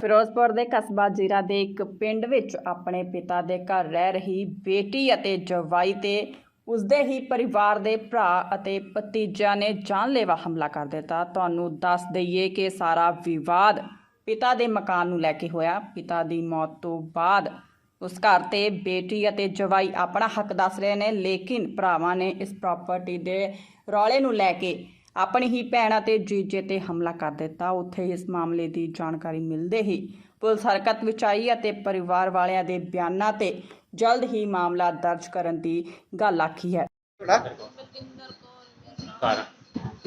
ਫਿਰੋਜ਼ਪੁਰ ਦੇ ਕਸਬਾ ਜੀਰਾ ਦੇ ਇੱਕ ਪਿੰਡ ਵਿੱਚ ਆਪਣੇ ਪਿਤਾ ਦੇ ਘਰ ਰਹਿ ਰਹੀ ਬੇਟੀ ਅਤੇ ਜਵਾਈ ਤੇ ਉਸਦੇ ਹੀ ਪਰਿਵਾਰ ਦੇ ਭਰਾ ਅਤੇ ਭਤੀਜਿਆਂ ਨੇ ਜਾਨਲੇਵਾ ਹਮਲਾ ਕਰ ਦਿੱਤਾ। ਤੁਹਾਨੂੰ ਦੱਸ ਦਈਏ ਕਿ ਸਾਰਾ ਵਿਵਾਦ ਪਿਤਾ ਦੇ ਮਕਾਨ ਨੂੰ ਲੈ ਕੇ ਹੋਇਆ। ਪਿਤਾ ਦੀ ਮੌਤ ਤੋਂ ਬਾਅਦ ਉਸ ਘਰ ਤੇ ਬੇਟੀ ਅਤੇ ਜਵਾਈ ਆਪਣਾ ਹੱਕ ਦੱਸ ਰਹੇ ਨੇ, ਲੇਕਿਨ ਭਰਾਵਾਂ ਨੇ ਇਸ ਪ੍ਰਾਪਰਟੀ ਦੇ ਰੌਲੇ ਨੂੰ ਲੈ ਕੇ ਆਪਣੀ ਹੀ ਭੈਣ ਅਤੇ ਜੀਜੇ ਤੇ ਹਮਲਾ ਕਰ ਦਿੱਤਾ। ਉੱਥੇ ਇਸ ਮਾਮਲੇ ਦੀ ਜਾਣਕਾਰੀ ਮਿਲਦੇ ਹੀ ਪੁਲਿਸ ਹਰਕਤ ਵਿੱਚ ਆਈ ਅਤੇ ਪਰਿਵਾਰ ਵਾਲਿਆਂ ਦੇ ਬਿਆਨਾਂ ਤੇ ਜਲਦ ਹੀ ਮਾਮਲਾ ਦਰਜ ਕਰਨ ਦੀ ਗੱਲ ਆਖੀ ਹੈ।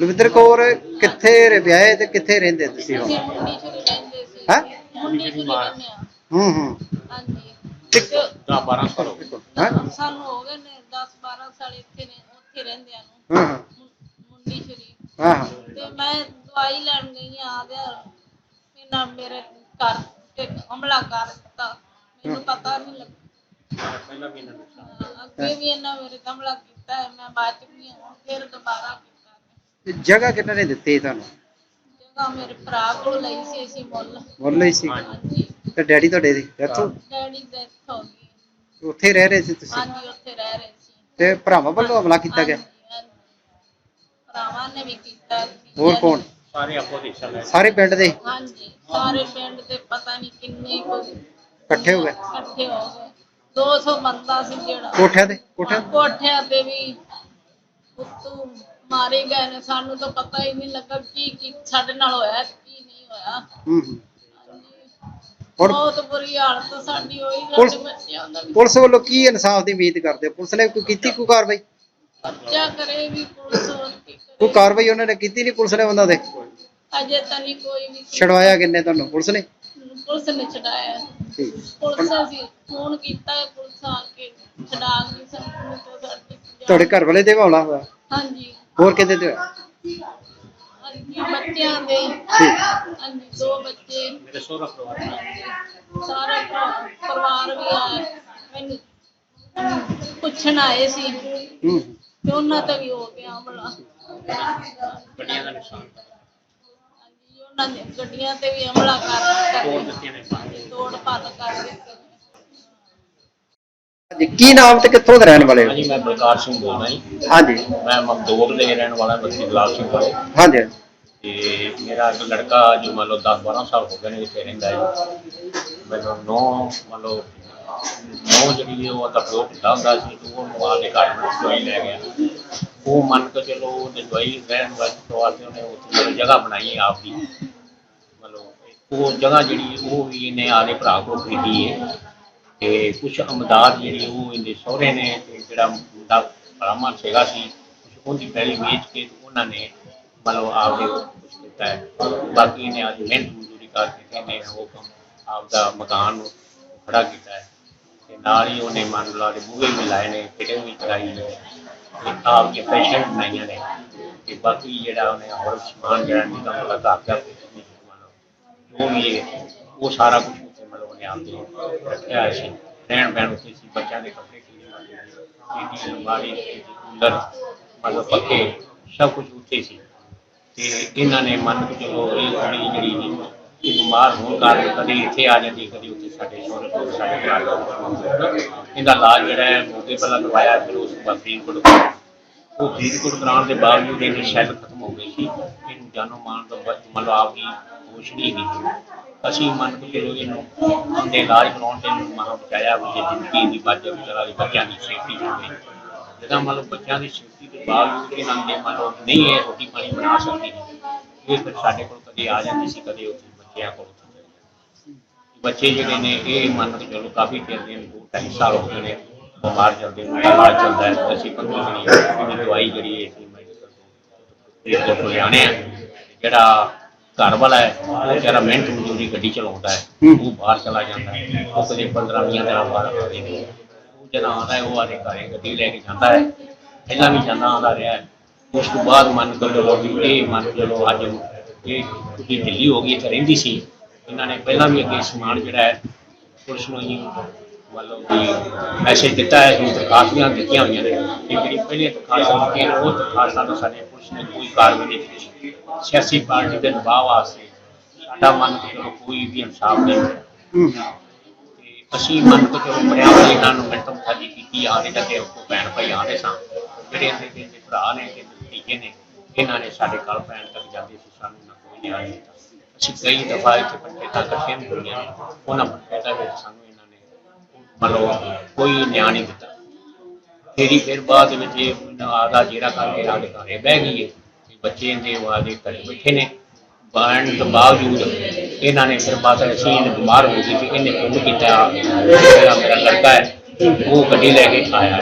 ਲਵਿੰਦਰ ਕੌਰ ਕਿੱਥੇ ਰ- ਵਿਆਹੇ ਤੇ ਕਿੱਥੇ ਰਹਿੰਦੇ ਤੁਸੀਂ ਹੁਣ? ਅਸੀਂ ਮੁੰਡੀ ਸ਼ੁਰੂ ਰਹਿੰਦੇ ਸੀ। ਹੈਂ? ਮੁੰਡੀ ਸ਼ੁਰੂ ਰਹਿੰਦੇ ਆ। ਹੂੰ ਹੂੰ। ਹਾਂਜੀ। ਤੇ- 10 12 ਸਾਲ ਹੋ ਗਏ। ਹੈਂ? ਸਾਨੂੰ ਹੋ ਗਏ ਨੇ 10 12 ਸਾਲ ਇੱਥੇ ਨੇ ਉੱਥੇ ਰਹਿੰਦਿਆਂ ਨੂੰ। ਹਾਂ ਹਾਂ। ਮੁੰ- ਮੁੰਡੀ ਸ਼ੁਰੀ ਹਾਂ ਹਾਂ। ਤੇ ਮੈਂ ਦਵਾਈ ਲੈਣ ਗਈ ਆ ਆਦਿਆ ਇਹਨਾਂ ਮੇਰੇ ਘਰ ਤੇ ਹਮਲਾ ਕਰ ਦਿੱਤਾ। ਮੈਨੂੰ ਪਤਾ ਨਹੀਂ ਲੱਗਾ। ਪਹਿਲਾਂ ਵੀ ਇਹਨਾਂ ਨੂੰ ਹਾਂ, ਅੱਗੇ ਵੀ ਇਹਨਾਂ ਮੇਰੇ ਤੇ ਹਮਲਾ ਕੀਤਾ ਹੈ ਮੈਂ ਬਚ ਗਈ ਹਾਂ ਫਿਰ ਦੁਬਾਰਾ ਕੀਤਾ। ਤੇ ਜਗ੍ਹਾ ਕਿਹਨਾਂ ਨੇ ਦਿੱਤੀ ਤੁਹਾਨੂੰ? ਜਗ੍ਹਾ ਮੇਰੇ ਭਰਾ ਕੋਲ ਲਈ ਸੀ ਅਸੀਂ ਮੁੱਲ। ਮੁੱਲ ਹੀ ਸੀ? ਹਾਂਜੀ। ਤੇ ਡੈਡੀ ਤੁਹਾਡੇ ਦੀ ਡੈਥ ਡੈਡੀ ਡੈਥ ਹੋ ਗਈ। ਉੱਥੇ ਰਹਿ ਰਹੇ ਸੀ ਤੁਸੀਂ? ਹਾਂਜੀ ਉੱਥੇ ਰਹਿ ਰਹੇ ਸੀ। ਤੇ ਭਰਾਵਾਂ ਵੱਲੋਂ ਹਮਲਾ ਕੀਤਾ ਗਿਆ? ਹਾਂਜੀ। ਭਰਾਵਾਂ ਨੇ ਵੀ ਕੀਤਾ। ਹੋਰ ਕੌਣ? ਸਾਰੇ ਪਿੰਡ ਦੇ? ਹਾਂਜੀ ਸਾਰੇ ਪਿੰਡ ਦੇ ਪਤਾ ਨਹੀਂ ਕਿੰਨੇ ਕੁ ਇਕੱਠੇ ਹੋ ਗਏ? ਇਕੱਠੇ ਹੋ ਗਏ। 200 ਬੰਦਾ ਸੀ ਜਿਹੜਾ। ਕੋਠਿਆਂ ਤੇ? ਕੋਠਿਆਂ ਕੋਠਿਆਂ ਤੇ ਵੀ ਉੱਤੋਂ ਮਾਰੇ ਗਏ ਨੇ। ਸਾਨੂੰ ਤਾਂ ਪਤਾ ਹੀ ਨਹੀਂ ਲੱਗਾ ਕੀ ਕੀ ਸਾਡੇ ਨਾਲ ਹੋਇਆ ਕੀ ਨਹੀਂ ਹੋਇਆ। ਹੂੰ ਹੂੰ। ਹਾਂਜੀ। ਹੁਣ ਬਹੁਤ ਬੁਰੀ ਹਾਲਤ ਸਾਡੀ। ਹੋਈ ਪੁਲਿਸ- ਸਾਡੇ ਬੱਚਿਆਂ ਦਾ ਵੀ। ਪੁਲਿਸ ਵੱਲੋਂ ਕੀ ਇਨਸਾਫ ਦੀ ਉਮੀਦ ਕਰਦੇ ਹੋ? ਪੁਲਿਸ ਨੇ ਕੋਈ ਕੀਤੀ ਕੋਈ ਕਾਰਵਾਈ? ਬੱਚਾ ਕਰੇ ਵੀ ਪੁਲਿਸ ਹੋਰ ਕੀ ਕੋਈ ਕਰੇ ਕਾਰਵਾਈ ਉਹਨਾਂ ਨੇ ਕੀਤੀ ਨਹੀਂ ਪੁਲਿਸ ਨੇ ਉਹਨਾਂ ਦੇ? ਅਜੇ ਤਾਂ ਨਹੀਂ ਕੋਈ ਵੀ ਛਡਵਾਇਆ ਕਿੰਨੇ ਤੁਹਾਨੂੰ? ਪੁਲਿਸ ਨੇ? ਪੁਲਿਸ ਨੇ ਛਡਾਇਆ। ਠੀਕ। ਪੁਲਿਸ ਅਸੀਂ ਫੋਨ ਕੀਤਾ ਹੈ ਪੁਲਿਸ ਆ ਕੇ ਛਡਾ ਗਈ ਸਾਨੂੰ ਤੋਂ ਸਾਡੀ ਤੁਹਾਡੇ ਘਰ ਵਾਲੇ ਤੇ ਵੀ ਹਮਲਾ ਹੋਇਆ? ਹਾਂਜੀ। ਹੋਰ ਕਿਤੇ ਤੇ ਹੋਇਆ? ਹਾਂਜੀ ਬੱਚਿਆਂ ਦੇ। ਠੀਕ। ਹਾਂਜੀ ਦੋ ਬੱਚੇ। ਮੇਰੇ ਸਹੁਰਾ ਪਰਿਵਾਰ ਹਾਂਜੀ, ਸਾਰਾ ਭਰਾ- ਪਰਿਵਾਰ ਵੀ ਆਇਆ ਮੈਨੂੰ ਪੁੱਛਣ ਆਏ ਸੀ। ਹੂੰ। ਤੇ ਉਹਨਾਂ ਤੇ ਵੀ ਹੋ ਗਿਆ ਹਮਲਾ। ਗੱਡੀਆਂ ਦਾ ਨੁਕਸਾਨ। ਹਾਂਜੀ ਉਹਨਾਂ ਨੇ ਗੱਡੀਆਂ ਤੇ ਵੀ ਹਮਲਾ ਕਰ ਦਿੱਤਾ। ਤੋੜ ਦਿੱਤੀਆਂ ਨੇ ਪੰਜ ਤੋੜ ਭੰਨ ਕਰ ਦਿੱਤੀ ਹਾਂਜੀ ਕੀ ਨਾਮ ਤੇ ਕਿੱਥੋਂ ਦੇ ਰਹਿਣ ਵਾਲੇ ਹੋ? ਹਾਂਜੀ ਮੈਂ ਬਲਕਾਰ ਸਿੰਘ ਬੋਲਦਾ ਜੀ। ਹਾਂਜੀ। ਮੈਂ ਮਕਦੂਰ ਦੇ ਰਹਿਣ ਵਾਲਾ ਬਸਤੀ ਗੁਲਾਬ ਸਿੰਘ ਵਾਲੇ। ਹਾਂਜੀ ਤੇ ਮੇਰਾ ਇੱਕ ਲੜਕਾ ਜੋ ਮੰਨ ਲਓ 10 12 ਸਾਲ ਹੋ ਗਏ ਨੇ ਇੱਥੇ ਰਹਿੰਦਾ ਹੈ। ਮੈਨੂੰ ਨੌ ਮੰਨ ਲਓ ਨੌ ਜਿਹੜੀ ਉਹ ਤਾਂ ਪਿਓ ਢਿੱਲਾ ਹੁੰਦਾ ਸੀ, ਤੇ ਉਹਨੂੰ ਆ ਕੇ ਘਰ ਵਿੱਚ ਦਵਾਈ ਲੈ ਗਿਆ। ਉਹ ਮੰਨ ਕੇ ਚਲੋ ਉਹਨੇ ਦਵਾਈ ਰਹਿਣ ਵਾਸਤੇ ਉਹਨੇ ਉੱਥੇ ਜਗ੍ਹਾ ਬਣਾਈ ਹੈ ਆਪਦੀ। ਮਤਲਬ ਉਹ ਜਗ੍ਹਾ ਜਿਹੜੀ ਉਹ ਵੀ ਇਹਨੇ ਆਦੇ ਭਰਾ ਕੋਲ ਖਰੀਦੀ ਹੈ। ਤੇ ਕੁਝ ਅਮਦਾਦ ਜਿਹੜੀ ਉਹ ਇਹਦੇ ਸਹੁਰੇ ਨੇ, ਤੇ ਜਿਹੜਾ ਮੁੰਡਾ ਬ੍ਰਾਹਮਣ ਸੀਗਾ ਸੀ ਉਹਦੀ ਪਹਿਲੀ ਵੇਚ ਕੇ ਉਹਨਾਂ ਨੇ ਮਤਲਬ ਆਪਦੇ ਕੁਝ ਕੀਤਾ ਹੈ। ਬਾਕੀ ਇਹਨੇ ਅੱਜ ਮਿਹਨਤ ਮਜ਼ਦੂਰੀ ਕਰਕੇ ਇਹਨੇ ਉਹ ਕੰਮ ਆਪਦਾ ਮਕਾਨ ਖੜਾ ਕੀਤਾ ਹੈ। ਤੇ ਨਾਲ ਹੀ ਉਹਨੇ ਮੰਨ ਲਾ ਦੇ ਬੂਹੇ ਵੀ ਲਾਏ ਨੇ, ਫਿਟਿੰਗ ਵੀ ਕਰਾਈ ਨੇ, ਤੇ ਆਪ ਕੇ ਪੈਸ਼ਨ ਬਣਾਈਆਂ ਨੇ। ਤੇ ਬਾਕੀ ਜਿਹੜਾ ਉਹਨੇ ਹੋਰ ਸਮਾਨ ਜਿਹੜਾ ਨਹੀਂ ਕੰਮ ਲੱਗਾ ਆਪਦਾ ਜੋ ਵੀ ਹੈ ਉਹ ਸਾਰਾ ਕੁਝ ਉੱਥੇ ਮਤਲਬ ਉਹਨੇ ਆਪਦੇ ਰੱਖਿਆ ਸੀ। ਰਹਿਣ ਬਹਿਣ ਉੱਤੇ ਸੀ, ਬੱਚਿਆਂ ਦੇ ਕੱਪੜੇ ਕੀ ਇਹਦੀ ਅਲਮਾਰੀ ਕੂਲਰ, ਮਤਲਬ ਪੱਕੇ ਸਭ ਕੁਝ ਉੱਥੇ ਸੀ। ਤੇ ਇਹਨਾਂ ਨੇ ਮੰਨ ਕੇ ਚਲੋ ਇਹ ਕੁੜੀ ਜਿਹੜੀ ਇਹ ਬਿਮਾਰ ਹੋਣ ਕਾਰਨ ਕਦੇ ਇੱਥੇ ਆ ਜਾਂਦੀ, ਕਦੇ ਉੱਥੇ ਸਾਡੇ ਸਹੁਰੇ ਸਾਡੇ ਘਰ ਇਹਦਾ ਇਲਾਜ ਜਿਹੜਾ ਹੈ ਮੋਗੇ ਪਹਿਲਾਂ ਕਰਵਾਇਆ, ਫਿਰ ਉਸ ਤੋਂ ਬਾਅਦ ਫਰੀਦਕੋਟ ਉਹ ਫਰੀਦਕੋਟ ਕਰਾਉਣ ਦੇ ਬਾਵਜੂਦ ਇਹਦੀ ਸ਼ੈਲ ਖਤਮ ਹੋ ਗਈ ਸੀ। ਇਹਨੂੰ ਜਾਨੋਂ ਮਾਰਨ ਦਾ ਬ- ਮਤਲਬ ਆਪਦੀ ਹੋਸ਼ ਨਹੀਂ ਹੈਗੀ। ਅਸੀਂ ਮੰਨ ਕੇ ਚਲੋ ਇਹਨੂੰ ਉਹਦੇ ਇਲਾਜ ਕਰਾਉਣ ਦੇ ਮਹਾਂ ਬਚਾਇਆ, ਵੀ ਇਹ ਜ਼ਿੰਦਗੀ ਦੀ ਬਚ ਜਾਵੇ ਦੀ ਬੱਚਿਆਂ ਦੀ ਸੇਫਟੀ ਹੋਵੇ। ਜਿਹੜਾ ਮਤਲਬ ਬੱਚਿਆਂ ਦੀ ਸੇਫਟੀ ਦੇ ਬਾਵਜੂਦ ਇਹਨਾਂ ਦੇ ਮੰਨ ਨਹੀਂ ਇਹ ਰੋਟੀ ਪਾਣੀ ਬਣਾ ਸਕਦੀ, ਇਹ ਸਾਡੇ ਕੋਲ ਕਦੇ ਆ ਜਾਂਦੀ ਸੀ, ਕਦੇ ਉੱਥੇ ਬੱਚਿਆਂ ਕੋਲ। ਬੱਚੇ ਜਿਹੜੇ ਨੇ ਇਹ ਮੰਨ ਕੇ ਚਲੋ ਕਾਫੀ ਚਿਰ ਦੇ ਦੋ ਢਾਈ ਸਾਲ ਹੋ ਗਏ ਨੇ ਬਿਮਾਰ ਚੱਲਦੇ ਨੇ ਇਲਾਜ ਚੱਲਦਾ ਹੈ ਅਸੀਂ ਪੰਦਰਾਂ ਦਿਨੀ ਇਹਦੀ ਦਵਾਈ ਜਿਹੜੀ ਹੈ ਅਸੀਂ ਮੈਡੀਕਲ ਤੋਂ ਇਹ ਤੋਂ ਲਿਆਣੇ ਆ। ਜਿਹੜਾ ਘਰ ਵਾਲਾ ਹੈ ਉਹ ਜਿਹੜਾ ਮਿਹਨਤ ਮਜ਼ਦੂਰੀ ਗੱਡੀ ਚਲਾਉਂਦਾ ਹੈ ਉਹ ਬਾਹਰ ਚਲਾ ਜਾਂਦਾ ਹੈ ਉਹ ਕਦੇ 15 20 ਦਿਨਾਂ ਬਾਅਦ ਆਉਂਦੇ ਨੇ ਉਹ ਜਿਹੜਾ ਆਉਂਦਾ ਹੈ ਉਹ ਆਦੇ ਘਰੇ ਗੱਡੀ ਲੈ ਕੇ ਜਾਂਦਾ ਹੈ ਪਹਿਲਾਂ ਵੀ ਜਾਂਦਾ ਆਉਂਦਾ ਰਿਹਾ ਹੈ। ਉਸ ਤੋਂ ਬਾਅਦ ਮੰਨ ਕੇ ਚਲੋ ਇਹ ਮੰਨ ਕੇ ਚਲੋ ਅੱਜ ਇਹ ਕਿਉਂਕਿ ਦਿੱਲੀ ਹੋ ਗਈ, ਇੱਥੇ ਰਹਿੰਦੀ ਸੀ। ਇਹਨਾਂ ਨੇ ਪਹਿਲਾਂ ਵੀ ਅੱਗੇ ਸਮਾਨ ਜਿਹੜਾ ਹੈ, ਪੁਲਿਸ ਨੂੰ ਹੀ ਮਤਲਬ ਕਿ ਮੈਸੇਜ ਦਿੱਤਾ ਹੈ ਕਿ ਦਰਖਾਸਤਾਂ ਦਿੱਤੀਆਂ ਹੋਈਆਂ ਨੇ। ਤੇ ਜਿਹੜੀ ਪਹਿਲੀ ਦਰਖਾਸਤਾਂ ਦਿੱਤੀਆਂ ਉਹ ਦਰਖਾਸਤਾਂ ਦਾ ਸਾਡੇ ਪੁਲਿਸ ਨੇ ਕੋਈ ਕਾਰਵਾਈ ਨਹੀਂ ਕੀਤੀ। ਸਿਆਸੀ ਪਾਰਟੀ ਦੇ ਦਬਾਅ ਵਾਸਤੇ ਸਾਡਾ ਮਨ ਤੋਂ ਕੋਈ ਵੀ ਇਨਸਾਫ ਨਹੀਂ ਮਿਲਿਆ ਤੇ ਅਸੀਂ ਮਨ ਤੋਂ ਚਲੋ ਬੜਿਆ ਹੋਇਆ, ਇਹਨਾਂ ਨੂੰ ਮਿੰਟ ਮੁਖਾਜੀ ਕੀਤੀ ਆਦੇ ਤੱਕ ਉਹ ਭੈਣ ਭਾਈ ਆਦੇ ਸਨ ਜਿਹੜੇ ਇਹਦੇ ਦੇ ਭਰਾ ਨੇ ਤੇ ਭਤੀਜੇ ਨੇ, ਇਹਨਾਂ ਨੇ ਸਾਡੇ ਘਰ ਭੈਣ ਤੱਕ ਜਾਂਦੇ ਸੀ, ਸਾਨੂੰ ਨਾ ਕੋਈ ਅਸੀਂ ਕਈ ਦਫਾ ਇੱਥੇ ਪੰਚਾਇਤਾਂ ਇਕੱਠੀਆਂ ਵੀ ਹੋਈਆਂ ਉਹਨਾਂ ਪੰਚਾਇਤਾਂ ਵਿੱਚ ਸਾਨੂੰ ਇਹਨਾਂ ਨੇ ਮਤਲਬ ਕੋਈ ਨਿਆਂ ਨਹੀਂ ਦਿੱਤਾ ਤੇਰੀ ਫਿਰ ਬਾਅਦ ਵਿੱਚ ਇਹ ਆਦਾ ਜਿਹੜਾ ਕਰਕੇ ਆਦੇ ਘਰੇ ਬਹਿ ਗਈ ਹੈ ਤੇ ਬੱਚੇ ਦੇ ਆਦੇ ਘਰੇ ਬੈਠੇ ਨੇ ਬਾਣ ਤੋਂ ਬਾਵਜੂਦ ਇਹਨਾਂ ਨੇ ਫਿਰ ਬਾਅਦ ਅਸੀਂ ਇਹਨੇ ਬਿਮਾਰ ਹੋ ਗਈ ਸੀ ਇਹਨੇ ਫੋਨ ਕੀਤਾ ਜਿਹੜਾ ਮੇਰਾ ਲੜਕਾ ਹੈ ਉਹ ਗੱਡੀ ਲੈ ਕੇ ਆਇਆ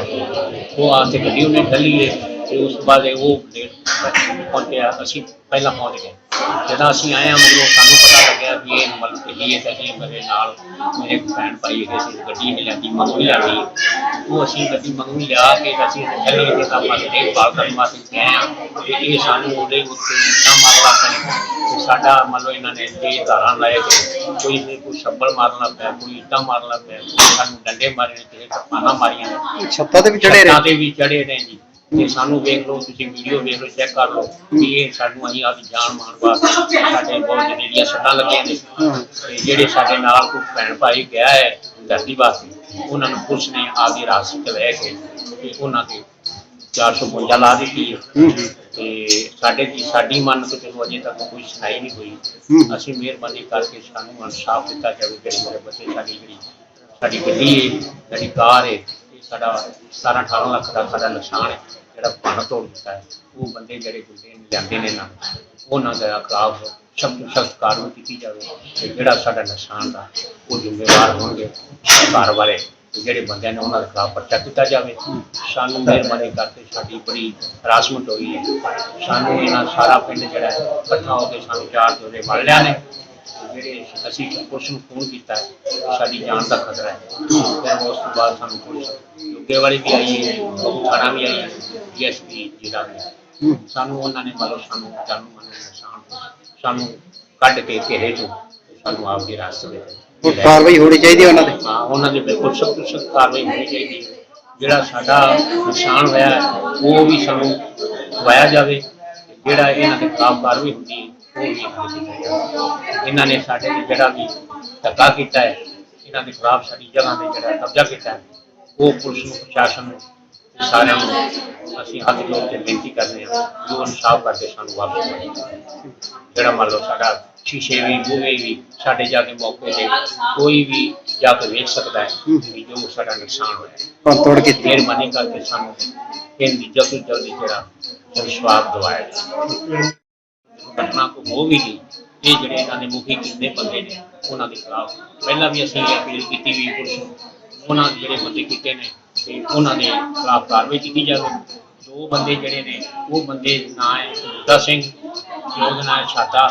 ਉਹ ਆ ਕੇ ਗੱਡੀ ਉਹਨੇ ਢੱਲੀ ਹੈ ਤੇ ਉਸ ਤੋਂ ਬਾਅਦ ਉਹ ਲੇਟ ਪਹੁੰਚਿਆ ਅਸੀਂ ਪਹਿਲਾਂ ਪਹੁੰਚ ਗਏ। ਜਦੋਂ ਅਸੀਂ ਆਏ ਹਾਂ ਮਗਰੋਂ ਸਾਨੂੰ ਪਤਾ ਲੱਗਿਆ ਵੀ ਇਹ ਮਤਲਬ ਕਿ ਇਹ ਤਾਂ ਮੇਰੇ ਨਾਲ ਮੇਰੇ ਭੈਣ ਭਾਈ ਹੈਗੇ ਸੀ ਗੱਡੀ ਨੇ ਲਿਆਂਦੀ ਮੰਗਵੀ ਲਿਆਂਦੀ ਉਹ ਅਸੀਂ ਗੱਡੀ ਮੰਗਵੀ ਲਿਆ ਕੇ ਅਸੀਂ ਚੱਲੇ ਤੇ ਤਾਂ ਮਤ ਦੇਖਭਾਲ ਕਰਨ ਵਾਸਤੇ ਗਏ ਆ। ਤੇ ਇਹ ਸਾਨੂੰ ਉਹਦੇ ਉੱਤੇ ਤਾਂ ਮਾਰਵਾ ਤੇ ਸਾਡਾ ਮਤਲਬ ਇਹਨਾਂ ਨੇ ਤੇਜ਼ ਧਾਰਾਂ ਲਾਏ ਕਿ ਕੋਈ ਨੇ ਕੋਈ ਸ਼ੱਬਲ ਮਾਰਨਾ ਪਿਆ ਕੋਈ ਇੱਟਾਂ ਮਾਰਨਾ ਪਿਆ ਸਾਨੂੰ ਡੰਡੇ ਮਾਰੇ ਤੇ ਕਿਰਪਾਨਾਂ ਮਾਰੀਆਂ। ਛੱਤਾਂ ਤੇ ਵੀ ਚੜੇ ਰਹੇ? ਤੇ ਵੀ ਚੜੇ ਨੇ ਜੀ। ਤੇ ਸਾਨੂੰ ਵੇਖ ਲਓ ਤੁਸੀਂ ਵੀਡੀਓ ਵੇਖ ਲਓ ਚੈੱਕ ਕਰ ਲਓ ਵੀ ਇਹ ਸਾਨੂੰ ਅਸੀਂ ਆਪਦੀ ਜਾਨ ਮਾਣ ਵਾਸਤੇ ਸਾਡੇ ਬਹੁਤ ਜਿਹੜੀਆਂ ਸੱਟਾਂ ਲੱਗੀਆਂ ਨੇ। ਤੇ ਜਿਹੜੇ ਸਾਡੇ ਨਾਲ ਕੋਈ ਭੈਣ ਭਾਈ ਗਿਆ ਹੈ ਧਰਤੀ ਵਾਸਤੇ ਉਹਨਾਂ ਨੂੰ ਪੁਲਿਸ ਨੇ ਆਪਦੀ ਰਾਸਤ ਲੈ ਕੇ ਤੇ ਉਹਨਾਂ ਤੇ 455 ਲਾ ਦਿੱਤੀ ਹੈ ਤੇ ਸਾਡੇ ਦੀ ਸਾਡੀ ਮੰਨ ਤੋਂ ਚਲੋ ਅਜੇ ਤੱਕ ਕੋਈ ਸੁਣਾਈ ਨਹੀਂ ਹੋਈ। ਅਸੀਂ ਮਿਹਰਬਾਨੀ ਕਰਕੇ ਸਾਨੂੰ ਇਨਸਾਫ ਦਿੱਤਾ ਜਾਵੇ ਜਿਹੜੇ ਮੇਰੇ ਬੱਚੇ ਸਾਡੀ ਜਿਹੜੀ ਸਾਡੀ ਗੱਡੀ ਹੈ ਸਾਡੀ ਕਾਰ ਹੈ ਇਹ ਸਾਡਾ 17 18 ਲੱਖ ਦਾ ਸਾਡਾ ਨੁਕਸਾਨ ਹੈ, ਜਿਹੜਾ ਭੰਨ ਤੋੜ ਦਿੱਤਾ ਹੈ, ਉਹ ਬੰਦੇ ਜਿਹੜੇ ਗੁੰਡੇ ਨੇ, ਲਿਆਂਦੇ ਨੇ ਨਾ, ਉਹਨਾਂ ਦੇ ਖਿਲਾਫ ਸਖਤ ਤੋਂ ਕਾਰਵਾਈ ਕੀਤੀ ਜਾਵੇ ਤੇ ਜਿਹੜਾ ਸਾਡਾ ਨੁਕਸਾਨ ਦਾ ਉਹ ਜ਼ਿੰਮੇਵਾਰ ਹੋਣਗੇ ਸਰਕਾਰ ਵਾਲੇ ਜਿਹੜੇ ਬੰਦਿਆਂ ਨੇ ਉਹਨਾਂ ਦੇ ਖਿਲਾਫ ਪਰਚਾ ਕੀਤਾ ਜਾਵੇ। ਸਾਨੂੰ ਮਿਹਰਬਾਨੀ ਕਰਕੇ ਸਾਡੀ ਬੜੀ ਹਰਾਸਮੈਂਟ ਹੋਈ ਹੈ। ਸਾਨੂੰ ਇਹਨਾਂ ਸਾਰਾ ਪਿੰਡ ਜਿਹੜਾ ਇਕੱਠਾ ਹੋ ਕੇ ਸਾਨੂੰ ਚਾਰ ਦੋਲੇ ਮੜ ਲਿਆ ਨੇ। ਜਿਹੜੇ ਅਸੀਂ ਪੁਲਿਸ ਨੂੰ ਫੋਨ ਕੀਤਾ ਕਿ ਸਾਡੀ ਜਾਨ ਦਾ ਖਤਰਾ ਹੈ। ਫਿਰ ਉਸ ਤੋਂ ਬਾਅਦ ਸਾਨੂੰ ਪੁਲਿਸ ਯੋਗੇ ਵਾਲੀ ਵੀ ਆਈ ਹੈ ਉਹ ਥਾਣਾ ਵੀ ਆਈ ਹੈ ਡੀਐਸਪੀ ਜਿਹੜਾ ਵੀ। ਸਾਨੂੰ ਉਹਨਾਂ ਨੇ ਮਤਲਬ ਸਾਨੂੰ ਜਾਨੂੰ ਮਨ ਨੁਕਸਾਨ ਸਾਨੂੰ ਕੱਢ ਕੇ ਘੇਰੇ ਚੋਂ ਸਾਨੂੰ ਆਪਦੀ ਰਾਸਤੇ ਵਿੱਚ ਉਹ ਲੈ ਕਾਰਵਾਈ ਹੋਣੀ ਚਾਹੀਦੀ ਹੈ ਉਹਨਾਂ ਤੇ? ਹਾਂ ਉਹਨਾਂ ਦੇ ਬਿਲਕੁਲ ਸਖਤ ਸਖਤ ਕਾਰਵਾਈ ਹੋਣੀ ਚਾਹੀਦੀ ਹੈ। ਜਿਹੜਾ ਸਾਡਾ ਨੁਕਸਾਨ ਹੋਇਆ ਉਹ ਵੀ ਸਾਨੂੰ ਦਵਾਇਆ ਜਾਵੇ। ਜਿਹੜਾ ਇਹਨਾਂ ਦੇ ਖਿਲਾਫ ਕਾਰਵਾਈ ਹੁੰਦੀ ਹੈ ਇਹਨਾਂ ਦੇ ਇਹਨਾਂ ਨੇ ਸਾਡੇ ਤੇ ਜਿਹੜਾ ਵੀ ਧੱਕਾ ਕੀਤਾ ਹੈ ਇਹਨਾਂ ਦੇ ਖਿਲਾਫ ਸਾਡੀ ਜਗ੍ਹਾ ਤੇ ਜਿਹੜਾ ਕਬਜ਼ਾ ਕੀਤਾ ਹੈ ਉਹ ਪੁਲਿਸ ਨੂੰ ਪ੍ਰਸ਼ਾਸਨ ਨੂੰ ਸਾਰਿਆਂ ਨੂੰ ਅਸੀਂ ਹੱਥ ਜੋੜ ਕੇ ਬੇਨਤੀ ਕਰਦੇ ਹਾਂ ਕਿ ਉਹ ਇਨਸਾਫ ਕਰਕੇ ਸਾਨੂੰ ਵਾਪਸ ਕਰੋ ਜਿਹੜਾ ਮੰਨ ਲਓ ਸਾਡਾ ਸ਼ੀਸ਼ੇ ਵੀ ਬੂਹੇ ਵੀ ਸਾਡੇ ਜਾ ਕੇ ਮੌਕੇ ਤੇ ਕੋਈ ਵੀ ਜਾ ਕੇ ਵੇਖ ਸਕਦਾ ਹੈ ਵੀ ਜੋ ਸਾਡਾ ਨੁਕਸਾਨ ਹੋਇਆ। ਭੰਨ ਤੋੜ ਕੀਤੀ। ਮਿਹਰਬਾਨੀ ਕਰਕੇ ਸਾਨੂੰ ਇਹਦੀ ਜਲਦੀ ਤੋਂ ਜਲਦੀ ਜਿਹੜਾ ਵਿਸ਼ਵਾਸ ਦਿਵਾਇਆ ਜਾਵੇ। ਘਟਨਾ ਕੋ ਹੋ ਵੀ ਨਹੀਂ ਇਹ ਜਿਹੜੇ ਇਹਨਾਂ ਦੇ ਮੁਖੀ ਕਿੰਨੇ ਬੰਦੇ ਨੇ ਉਹਨਾਂ ਦੇ ਖਿਲਾਫ ਪਹਿਲਾਂ ਵੀ ਅਸੀਂ ਇਹ ਅਪੀਲ ਕੀਤੀ ਵੀ ਪੁਲਿਸ ਨੂੰ ਉਹਨਾਂ ਦੇ ਜਿਹੜੇ ਬੰਦੇ ਕੀਤੇ ਨੇ ਤੇ ਉਹਨਾਂ ਦੇ ਖਿਲਾਫ ਕਾਰਵਾਈ ਕੀਤੀ ਜਾਵੇ। ਦੋ ਬੰਦੇ ਜਿਹੜੇ ਨੇ ਉਹ ਬੰਦੇ ਨਾਂ ਹੈ ਬੂਟਾ ਸਿੰਘ ਤੇ ਦਾ ਨਾਂ ਹੈ ਛਾਤਾ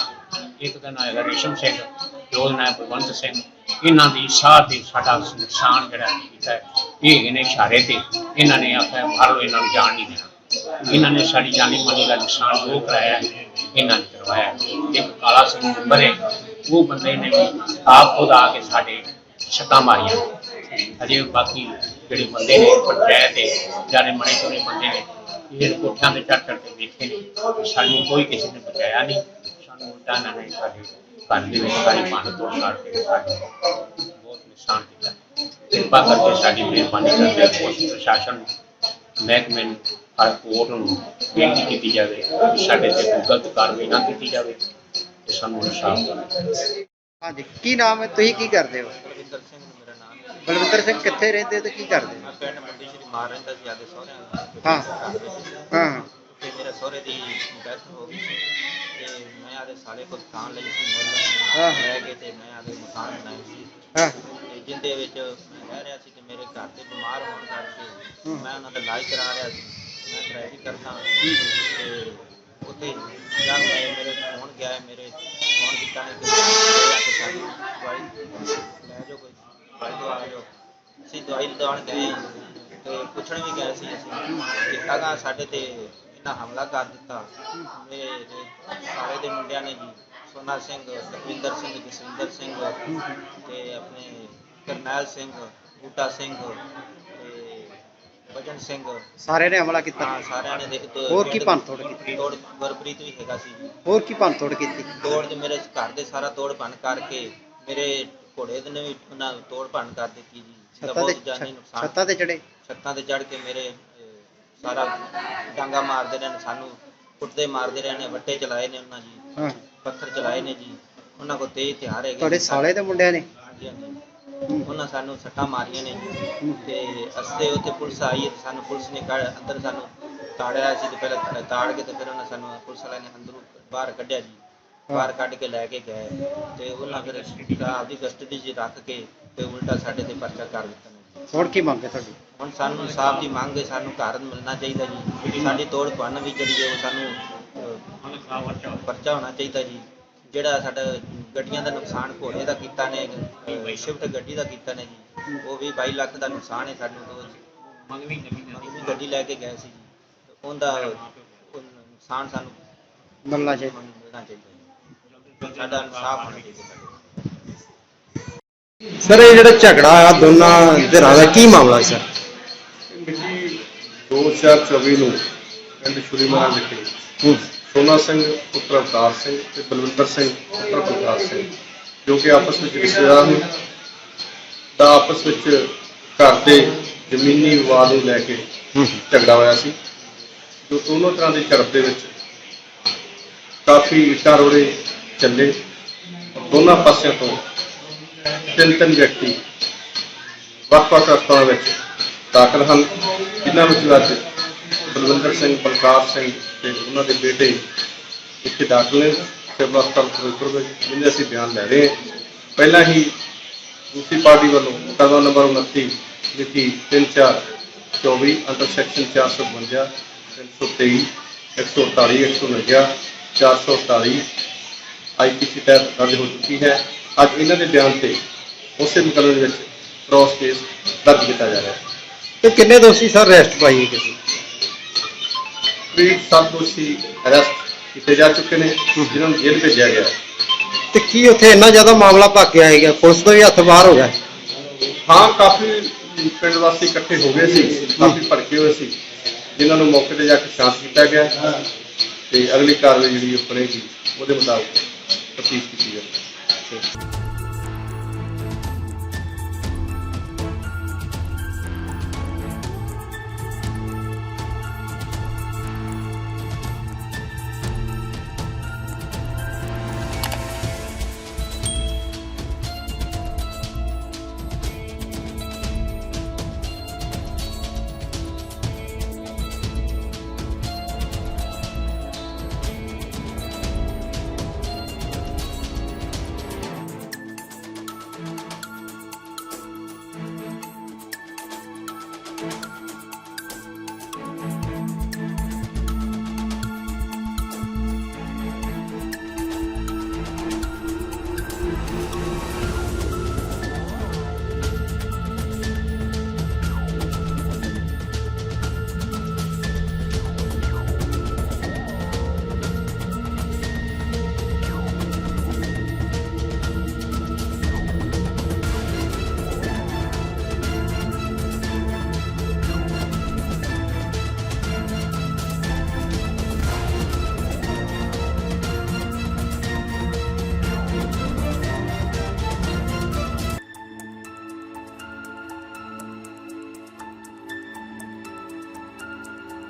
ਇੱਕ ਦਾ ਨਾਂ ਹੈ ਰੇਸ਼ਮ ਸਿੰਘ ਤੇ ਦਾ ਨਾਂ ਹੈ ਬਲਵੰਤ ਸਿੰਘ। ਇਹਨਾਂ ਦੀ ਸਾਹ ਤੇ ਸਾਡਾ ਨੁਕਸਾਨ ਜਿਹੜਾ ਕੀਤਾ ਹੈ ਇਹ ਹੈਗੇ ਨੇ ਇਸ਼ਾਰੇ ਤੇ। ਇਹਨਾਂ ਨੇ ਆਖਿਆ ਮਾਰੋ ਇਹਨਾਂ ਨੂੰ ਜਾਣ ਨਹੀਂ ਦੇਣਾ। ਇਹਨਾਂ ਨੇ ਸਾਡੀ ਜਾਨੀ ਮਾਨੀ ਦਾ ਨੁਕਸਾਨ ਜੋ ਕਰਾਇਆ ਹੈ, ਇਹਨਾਂ ਨੇ ਕਰਵਾਇਆ। ਇੱਕ ਕਾਲਾ ਸਿੰਘ ਨੰਬਰ ਹੈ ਉਹ ਬੰਦੇ ਨੇ ਵੀ ਆਪ ਖੁਦ ਆ ਕੇ ਸਾਡੇ ਛੱਤਾਂ ਮਾਰੀਆਂ। ਅਜੇ ਬਾਕੀ ਜਿਹੜੇ ਬੰਦੇ ਨੇ ਪੰਚਾਇਤ ਦੇ ਜਾਨੇ ਮਣੇ ਚੋਣੇ ਬੰਦੇ ਨੇ, ਇਹ ਕੋਠਿਆਂ ਤੇ ਚੜ ਚੜ ਕੇ ਵੇਖੇ ਨੇ ਸਾਨੂੰ ਕੋਈ ਕਿਸੇ ਨੇ ਬਚਾਇਆ ਨਹੀਂ। ਸਾਨੂੰ ਉਲਟਾ ਇਹਨਾਂ ਨੇ ਸਾਡੇ ਘਰ ਦੇ ਵਿੱਚ ਸਾਰੀ ਭੰਨ ਤੋੜ ਕਰਕੇ ਸਾਡੇ ਬਹੁਤ ਨੁਕਸਾਨ ਕੀਤਾ। ਕਿਰਪਾ ਕਰਕੇ ਸਾਡੀ ਮਿਹਰਬਾਨੀ ਕਰਕੇ ਪੁਲਿਸ ਪ੍ਰਸ਼ਾਸਨ, ਮਹਿਕਮੇ ਹਰ ਕੋਰਟ ਨੂੰ ਬੇਨਤੀ ਕੀਤੀ ਜਾਵੇ ਕਿ ਸਾਡੇ ਤੇ ਕੋਈ ਗਲਤ ਕਾਰਵਾਈ ਨਾ ਕੀਤੀ ਜਾਵੇ ਤੇ ਸਾਨੂੰ ਇਨਸਾਫ ਦਿਵਾਇਆ ਹਾਂਜੀ ਕੀ ਨਾਮ ਹੈ? ਤੁਸੀਂ ਕੀ ਕਰਦੇ ਹੋ? ਬਲਵਿੰਦਰ ਸਿੰਘ ਮੇਰਾ ਨਾਮ। ਹੈ ਬਲਵਿੰਦਰ ਸਿੰਘ ਕਿੱਥੇ ਰਹਿੰਦੇ ਹੋ ਤੇ ਕੀ ਕਰਦੇ ਹੋ? ਮੈਂ ਪਿੰਡ ਮੰਡੀ ਸ਼੍ਰੀ ਮਾਰ ਰਹਿੰਦਾ ਸੀ ਆਦੇ ਸਹੁਰਿਆਂ ਦਾ। ਹਾਂ। ਹਾਂ। ਤੇ ਮੇਰੇ ਸਹੁਰੇ ਦੀ ਡੈਥ ਹੋ ਗਈ ਸੀ। ਤੇ ਮੈਂ ਆਦੇ ਸਾਲੇ ਕੋਲ ਥਾਂ ਲਈ ਸੀ ਮੁੱਲ ਹਾਂ। ਲੈ ਕੇ ਤੇ ਮੈਂ ਆਦੇ ਮਕਾਨ ਬਣਾਇਆ ਸੀ। ਹਾਂ। ਤੇ ਜਿੰਦੇ ਵਿੱਚ ਮੈਂ ਰਹਿ ਰਿਹਾ ਸੀ ਤੇ ਮੇਰੇ ਘਰ ਦੇ ਬਿਮਾਰ ਹੋਣ ਕਰਕੇ। ਮੈਂ ਉਹਨਾਂ ਦਾ ਇਲਾਜ ਕਰਾ ਰਿਹਾ ਸੀ। ਮੈਂ ਡਰਾਈਵਿੰਗ ਕਰਦਾ ਤੇ ਉੱਥੇ ਜਾ ਕੇ ਮੇਰੇ ਫੋਨ ਗਿਆ ਹੈ, ਮੇਰੇ ਫੋਨ ਕੀਤਾ ਨੇ ਕਿ ਦਵਾਈ। ਲੈ ਜਾਓ ਕੋਈ। ਦਵਾਈ ਦਵਾ ਜਾਓ ਅਸੀਂ ਦਵਾਈ ਦਵਾਉਣ ਗਏ ਤੇ ਪੁੱਛਣ ਵੀ ਗਏ ਸੀ ਅਸੀਂ ਕਿ ਅਗਾ ਸਾਡੇ ਤੇ ਇਹਨਾਂ ਹਮਲਾ ਕਰ ਦਿੱਤਾ। ਮੇਰੇ ਸਾਰੇ ਦੇ ਮੁੰਡਿਆਂ ਨੇ ਜੀ ਸੋਨਾ ਸਿੰਘ ਸੁਖਵਿੰਦਰ ਸਿੰਘ ਜਸਵਿੰਦਰ ਸਿੰਘ ਤੇ ਆਪਣੇ ਕਰਨੈਲ ਸਿੰਘ ਬੂਟਾ ਸਿੰਘ ਤੇ ਗੁਰਬਚਨ ਸਿੰਘ। ਸਾਰੇ ਨੇ ਹਮਲਾ ਕੀਤਾ। ਹਾਂ ਸਾਰਿਆਂ ਨੇ ਦੋ ਹੋਰ ਕੀ ਭੰਨਤੋੜ ਕੀਤੀ? ਤੋੜ ਗੁਰਪ੍ਰੀਤ ਵੀ ਹੈਗਾ ਸੀ। ਜੀ। ਹੋਰ ਕੀ ਭੰਨਤੋੜ ਕੀਤੀ? ਤੋੜ ਦੇ ਮੇਰੇ ਘਰ ਦੇ ਸਾਰਾ ਤੋੜ ਭੰਨ ਕਰਕੇ ਮੇਰੇ ਘੋੜੇ ਦੇ ਨੇ ਵੀ ਉਹਨਾਂ ਤੋੜ ਭੰਨ ਕਰ ਦਿੱਤੀ ਜੀ। ਇਹਦਾ ਛੱਤਾਂ ਤੇ ਬਹੁਤ ਜਾਨੀ ਨੁਕਸਾਨ ਛੱਤਾਂ ਤੇ ਚੜੇ ਛੱਤਾਂ ਤੇ ਚੜ ਕੇ ਮੇਰੇ ਅਹ, ਸਾਰਾ ਡਾਂਗਾ ਮਾਰਦੇ ਰਹੇ ਨੇ ਸਾਨੂੰ ਕੁੱਟਦੇ ਮਾਰਦੇ ਰਹੇ ਨੇ ਵੱਟੇ ਚਲਾਏ ਨੇ ਉਹਨਾਂ ਜੀ। ਹਾਂ। ਪੱਥਰ ਚਲਾਏ ਨੇ ਜੀ। ਉਹਨਾਂ ਕੋਲ ਤੇਜ਼ ਹਥਿਆਰ ਹੈਗੇ ਤੁਹਾਡੇ ਨੇ। ਸਾਲੇ ਦੇ ਮੁੰਡਿਆਂ ਨੇ? ਹਾਂਜੀ ਹਾਂਜੀ। ਉਹਨਾਂ ਸਾਨੂੰ ਸੱਟਾਂ ਮਾਰੀਆਂ ਨੇ। ਤੇ ਅਸਤੇ ਉੱਥੇ ਪੁਲਿਸ ਆਈ ਤੇ ਸਾਨੂੰ ਪੁਲਿਸ ਨੇ ਕੱਢ ਅੰਦਰ ਸਾਨੂੰ ਤਾੜਿਆ ਸੀ ਤੇ ਪਹਿਲਾਂ ਤਾੜ ਕੇ ਤੇ ਫਿਰ ਉਹਨਾਂ ਸਾਨੂੰ ਪੁਲਿਸ ਵਾਲਿਆਂ ਨੇ ਅੰਦਰੋਂ ਬਾਹਰ ਕੱਢਿਆ ਜੀ। ਬਾਹਰ ਕੱਢ ਕੇ ਲੈ ਕੇ ਗਏ ਤੇ ਉਹਨਾਂ ਫਿਰ ਆਪਦੀ ਕਸਟਡੀ 'ਚ ਰੱਖ ਕੇ ਤੇ ਉਲਟਾ ਸਾਡੇ ਤੇ ਪਰਚਾ ਕਰ ਦਿੱਤਾ। ਹੁਣ ਕੀ ਮੰਗੇ ਤੁਹਾਡੀ? ਹੁਣ ਸਾਨੂੰ ਇਨਸਾਫ ਦੀ ਮੰਗ ਹੈ ਸਾਨੂੰ ਘਰ ਮਿਲਣਾ ਚਾਹੀਦਾ ਜੀ। ਸਾਡੀ ਤੋੜ ਭੰਨ ਵੀ ਜਿਹੜੀ ਹੈ ਉਹ ਸਾਨੂੰ ਪਰਚਾ ਹੋਣਾ ਚਾਹੀਦਾ ਜੀ। ਜਿਹੜਾ ਸਾਡਾ ਗੱਡੀਆਂ ਦਾ ਨੁਕਸਾਨ ਘੋੜੇ ਦਾ ਕੀਤਾ ਨੇ ਅਹ, ਸ਼ਿਫਟ ਗੱਡੀ ਦਾ ਕੀਤਾ ਨੇ ਜੀ। ਉਹ ਵੀ 22 ਲੱਖ ਦਾ ਨੁਕਸਾਨ ਹੈ ਸਾਨੂੰ ਤੋਂ ਮੰਗਵੀ ਗੱਡੀ ਲੈ ਕੇ ਗਏ ਸੀ ਜੀ। ਉਹਦਾ ਉਹ ਨੁਕਸਾਨ ਸਾਨੂੰ ਮਿਲਣਾ ਚਾਹੀਦਾ। ਮਿਲਣਾ ਚਾਹੀਦਾ ਜੀ। ਸਾਡਾ ਇਨਸਾਫ ਹੋਣਾ ਚਾਹੀਦਾ ਸਰ ਇਹ ਜਿਹੜਾ ਝਗੜਾ ਆ ਦੋਨਾਂ ਧਿਰਾਂ ਦਾ ਕੀ ਮਾਮਲਾ ਸਰ? ਮਿਤੀ 2024 ਨੂੰ ਪਿੰਡ ਸ਼ੁਰੀ ਮਹਾਰਾਜ ਵਿਖੇ ਸੋਨਾ ਸਿੰਘ ਪੁੱਤਰ ਅਵਤਾਰ ਸਿੰਘ ਤੇ ਬਲਵਿੰਦਰ ਸਿੰਘ ਪੁੱਤਰ ਪ੍ਰਤਾਪ ਸਿੰਘ ਜੋ ਕਿ ਆਪਸ ਵਿੱਚ ਰਿਸ਼ਤੇਦਾਰ ਨੇ ਤਾਂ ਆਪਸ ਵਿੱਚ ਘਰ ਦੇ ਜ਼ਮੀਨੀ ਵਿਵਾਦ ਨੂੰ ਲੈ ਕੇ ਝਗੜਾ ਹੋਇਆ ਸੀ। ਜੋ ਦੋਨੋਂ ਤਰ੍ਹਾਂ ਦੀ ਝੜਪ ਦੇ ਵਿੱਚ ਕਾਫੀ ਇੱਟਾਂ ਰੋੜੇ ਚੱਲੇ। ਦੋਨਾਂ ਪਾਸਿਆਂ ਤੋਂ ਤਿੰਨ ਤਿੰਨ ਵਿਅਕਤੀ ਵੱਖ-ਵੱਖ ਹਸਪਤਾਲਾਂ ਵਿੱਚ ਦਾਖਲ ਹਨ ਜਿਨ੍ਹਾਂ ਵਿੱਚ ਅੱਜ ਕੁਲਵਿੰਦਰ ਸਿੰਘ ਬਲਕਾਰ ਸਿੰਘ ਤੇ ਉਹਨਾਂ ਦੇ ਬੇਟੇ ਇੱਥੇ ਦਾਖਲ ਨੇ। ਸਿਵਲ ਹਸਪਤਾਲ ਫਿਰੋਜ਼ਪੁਰ ਵਿੱਚ ਜਿੰਦੇ ਅਸੀਂ ਬਿਆਨ ਲੈ ਰਹੇ ਹਾਂ। ਪਹਿਲਾਂ ਹੀ ਦੂਸਰੀ ਪਾਰਟੀ ਵੱਲੋਂ ਮੁਕੱਦਮਾ ਨੰਬਰ 29 ਮਿਤੀ 3/4/24 ਅੰਡਰ ਸੈਕਸ਼ਨ 452 323 148 149 448 ਆਈਪੀਸੀ ਤਹਿਤ ਦਰਜ ਹੋ ਚੁੱਕੀ ਹੈ। ਅੱਜ ਇਹਨਾਂ ਦੇ ਬਿਆਨ ਤੇ ਉਸੇ ਮੁਕੱਦਮੇ ਦੇ ਵਿੱਚ ਕ੍ਰਾਸ ਕੇਸ ਦਰਜ ਕੀਤਾ ਜਾ ਰਿਹਾ ਹੈ। ਤੇ ਕਿੰਨੇ ਦੋਸ਼ੀ ਸਰ ਅਰੈਸਟ ਪਾਈ ਹੈ ਕਿਸੇ ਕਰੀਬ ਸੱਤ ਦੋਸ਼ੀ ਅਰੈਸਟ ਕੀਤੇ ਜਾ ਚੁੱਕੇ ਨੇ ਜਿਨ੍ਹਾਂ ਨੂੰ ਜੇਲ੍ਹ ਭੇਜਿਆ ਗਿਆ। ਤੇ ਕੀ ਉੱਥੇ ਇੰਨਾ ਜ਼ਿਆਦਾ ਮਾਮਲਾ ਭੱਕ ਗਿਆ ਹੈਗਾ? ਪੁਲਿਸ ਦਾ ਵੀ ਹੱਥ ਬਾਹਰ ਹੋ ਗਿਆ। ਹਾਂ ਕਾਫੀ ਪਿੰਡ ਵਾਸੀ ਇਕੱਠੇ ਹੋ ਗਏ ਸੀ ਕਾਫੀ ਭੜਕੇ ਹੋਏ ਸੀ ਜਿਨ੍ਹਾਂ ਨੂੰ ਮੌਕੇ ਤੇ ਜਾ ਕੇ ਸ਼ਾਂਤ ਕੀਤਾ ਗਿਆ। ਤੇ ਅਗਲੀ ਕਾਰਵਾਈ ਜਿਹੜੀ ਉਹ ਉਹਦੇ ਮੁਤਾਬਕ ਤਫਤੀਸ਼ ਕੀਤੀ ਜਾਵੇਗੀ।